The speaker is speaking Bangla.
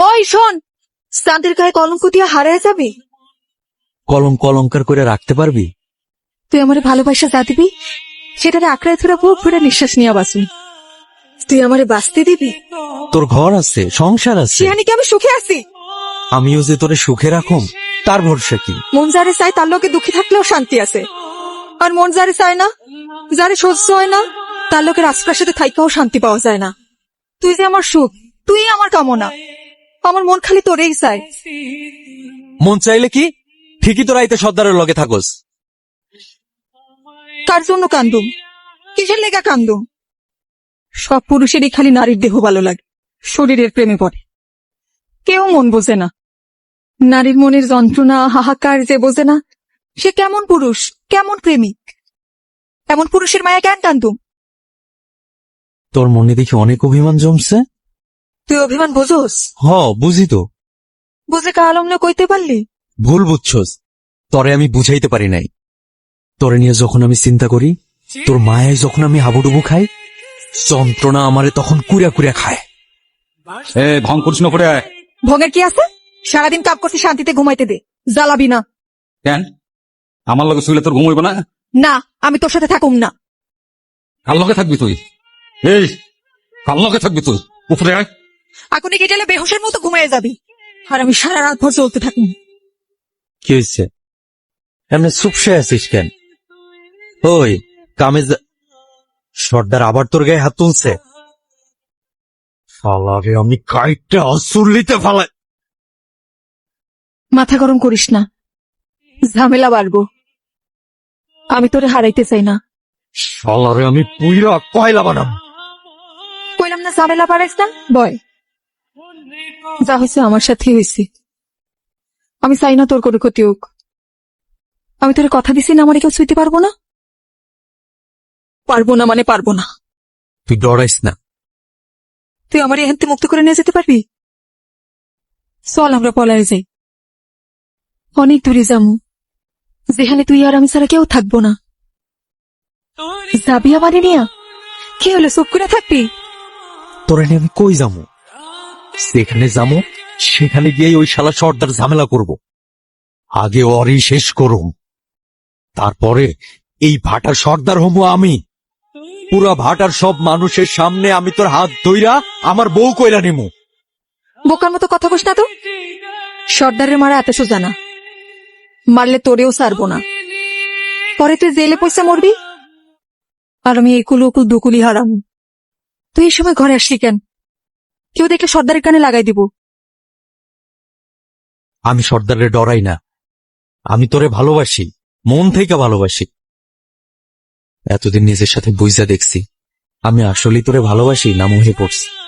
ওই শোন গায়ে কলঙ্ক দিয়ে হারিয়ে যাবি? কলম কলঙ্কার করে রাখতে পারবি? তুই আমার ভালোবাসা যা দিবি সেটারে আঁকড়ায় ধরে বুক ভরে নিঃশ্বাস নিয়ে তুই আমারে বাঁচতে দিবি? তোর ঘর আছে সংসার আছে। সেখানে কি আমি সুখে আছি? আমিও যে তোরে সুখে রাখুম তার ভরসা কি? মন যারে চায় তার লোকে দুঃখী থাকলেও শান্তি আছে। আর মন যারে চায় না যারে সহ্য হয় না তার লোকের আশপাশে থাইকাও শান্তি পাওয়া যায় না। তুই যে আমার সুখ তুই আমার কামনা। আমার মন খালি তোরেই চাই মন চাইলে কি? ঠিকই তোরা এতে সর্দারের লগে থাকোস। কার জন্য কান্দুম? কিসের লেগা কান্দুম? সব পুরুষেরই খালি নারীর দেহ ভালো লাগে শরীরের প্রেমে পড়ে। কেউ মন বোঝে না। নারীর মনের যন্ত্রণা হাহাকার যে বোঝে না সে কেমন পুরুষ কেমন প্রেমিক? এমন পুরুষের মায়া কেন কান্দুম? তোর মনে দেখি অনেক অভিমান জমছে। তুই অভিমান বোঝোস? হ বুঝি তো। বুঝে কা আলম না কইতে পারলি? ভুল বুঝছস। তরে আমি বুঝাইতে পারি নাই। তরে নিয়ে যখন আমি চিন্তা করি তোর মায়ায় যখন আমি হাবুডুবু খাই যন্ত্রণা আমারে তখন কুড়া কুড়া খায়। এ ভং করিস না করে আয়। ভঙের কি আছে? সারাদিন কাপ করতে শান্তিতে ঘুমাইতে দে। জ্বালাবি না। কেন? আমার লগে শুইলে তোর ঘুমাইব না? না আমি তোর সাথে থাকুম না। কার লগে থাকবি তুই? এই কার লগে থাকবি তুই? উপরে আয়। আগুনে গেলে বেহুশের মতো ঘুমিয়ে যাবি। আর আমি সারা রাত ভর চলতে থাকুন কি হয়েছে? এমনি চুপসে আছিস কেন? ওই কামে সর্দার আবার তোর গায়ে হাত তুলছে। ফালারে আমি কাইটটা অসুরলিতে ফালাই। মাথা গরম করিস না। ঝামেলা বাড়বো। আমি তোরে হারাইতে চাই না। শালারে আমি পুইরা কয়লা বানাম কইলাম না ঝামেলা বাড়াইস না? বয়। যা হয়েছে আমার সাথে হয়েছে। আমি চাই না তোর কোনো ক্ষতি হোক। আমি তোর কথা দিছি না আমার কেউ ছুঁইতে পারব না? পারব না মানে পারব না। তুই ডরাইস না। তুই আমার এখান থেকে মুক্ত করে নিয়ে যেতে পারবি? চল আমরা পলায় যাই। অনেক দূরে যামু। যেখানে তুই আর আমি ছাড়া কেউ থাকব না। যাবি আমারে নিয়া? কি হলো চুপ করে থাকবি? তোরা নিয়ে আমি কই যাব সেখানে যাব সেখানে গিয়ে ওই শালা সর্দার ঝামেলা করব। আগে অরই শেষ করুম। তারপরে এই ভাটার সর্দার হমু আমি। পুরা ভাটার সব মানুষের সামনে আমি তোর হাত ধইরা আমার বউ কইরা নিমু। বোকার মতো কথা কস না তো। সর্দারের মারা এত সোজা না। মারলে তোরেও সারবো না। পরে তুই জেলে পয়সা মরবি। আর আমি একুল উকুল দুকুলি হারাম। তুই এই সময় ঘরে আসলি কেন? কেউ দেখলে সর্দারের কানে লাগাই দিব। আমি সর্দারের ডরাই না। আমি তোরে ভালোবাসি, মন থেকে ভালোবাসি। এতদিন নিজের সাথে বুঝা দেখছি, আমি আসলেই তোরে ভালোবাসি না মোহে পড়ছি।